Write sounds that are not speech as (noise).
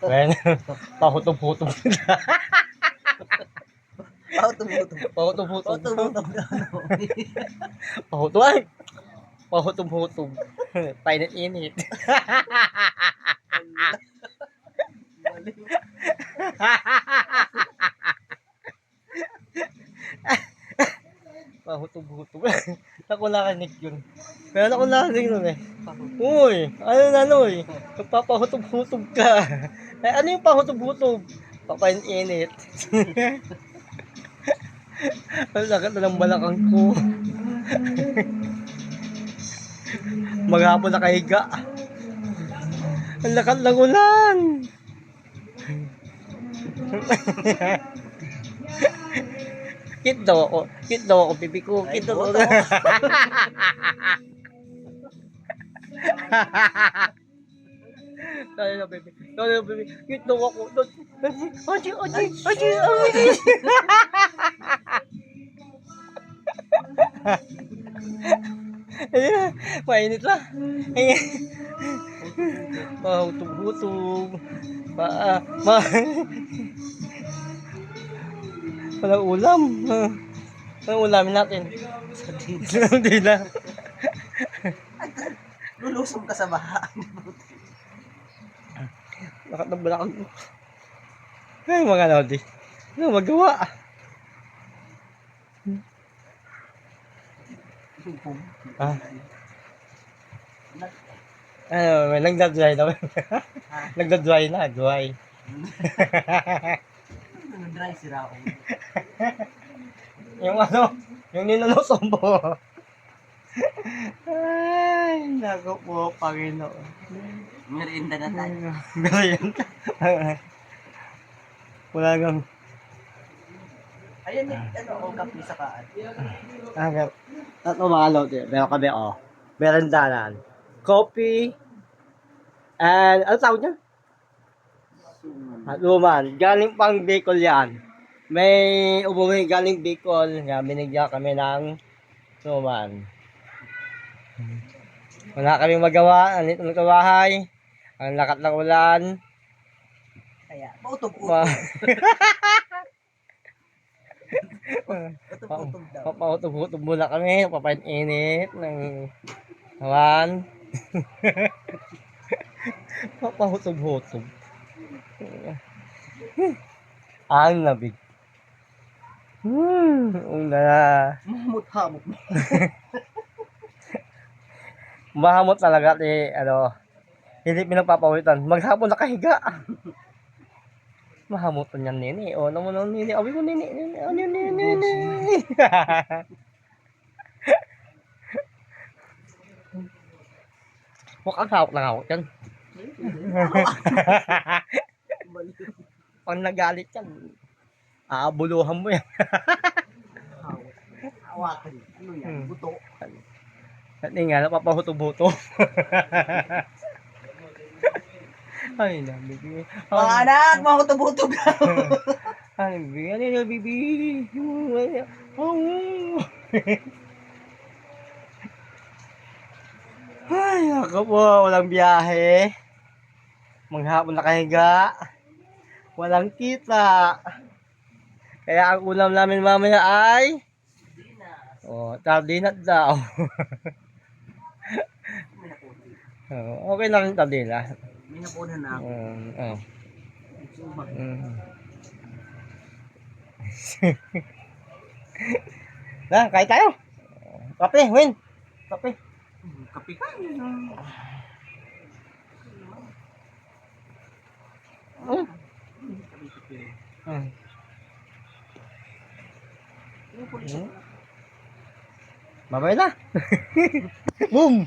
Well, pahutog-hutog. Ako tumutog. Pahutog-hutog. Ako tumutog na. Pahutog. Ay! Pahutog-hutog. Painit-init. Pahutog-hutog. Ako nakanig yun. Meron ako nakanig nun eh. Uy, ano na ano eh. Nagpapahutog-hutog ka. (laughs) Eh, ano yung pahutog-hutog? Papainit. (laughs) Ang lakat na ng balakang ko. (laughs) Maghapon nakahiga. Ang lakat ng ulan. Kit daw ako. Kit daw ako, pipi ko. Kit daw ako. Dali na, baby. Dali na, baby. Kit daw ako. Dali. Aji, aji, aji, aji. Ayan, mainit lang. Ayan. Mahutog-hutog. Ma, ma, walang ulam. Walang ulamin natin. (laughs) Hindi na. Lulusong ka sa baha. Lakat ng balakang ko. Ay, mga lodi. Ano magawa? Ah. Ano, may nagda-dry na. nagda-dry na, dry. Dry si Raon. Yung ano, yung ninunusom mo. Naku po, Panginoon. Merienda na tayo. Ganyan. (laughs) Wala kang, Ayun, eh, ano, o kape sa kaan. agap. Tatlo mga lodi. Meron kami, oh. Merendanan. Coffee. And, ano tawag niya? At luman. Galing pang Bicol yan. May umuwi galing Bicol. Yan, binigyan kami ng luman. Wala kaming magawa. Andito ng bahay. Ang lakat ng ulan. Kaya, pautog-utog. Pautog-utog muna kami. Papainit ng hawan. Papahutog-hutog. (laughs) Ang labig. Hmm, una na. Mamut-hamot mo. (laughs) Mahamot talaga eh, ano, hindi pinagpapawitan. Maghapon nakahiga. Mahamutan yan, nini. O, naman ang nini. Awi ko, nini. Ano yun, nini, nini. Mukhang hawak na hawak yan. Pag nagalit yan, aabuluhan mo yan. Hawakan. Ano yan? Hmm. Buto. Hindi nga, napapahutog-hutog. (laughs) Ay, nabigi. Mga anak, mahutog-utog (laughs) daw. Ay, bibi. Ano yun, bibi? Oh. Ay, ako po, walang biyahe. Manghapon nakahiga. Walang kita. Kaya ang ulam namin mamaya ay Oh, tardinat daw. (laughs) Oh, okay lang yung tardina. May napunan na ako. Um, oh. Sumag. Mm. (laughs) na, kain tayo. Kape, Win. Kape. Hmm, Kape ka. Mm. Kape-kape. Mm. Mm. Babay na. (laughs) Boom.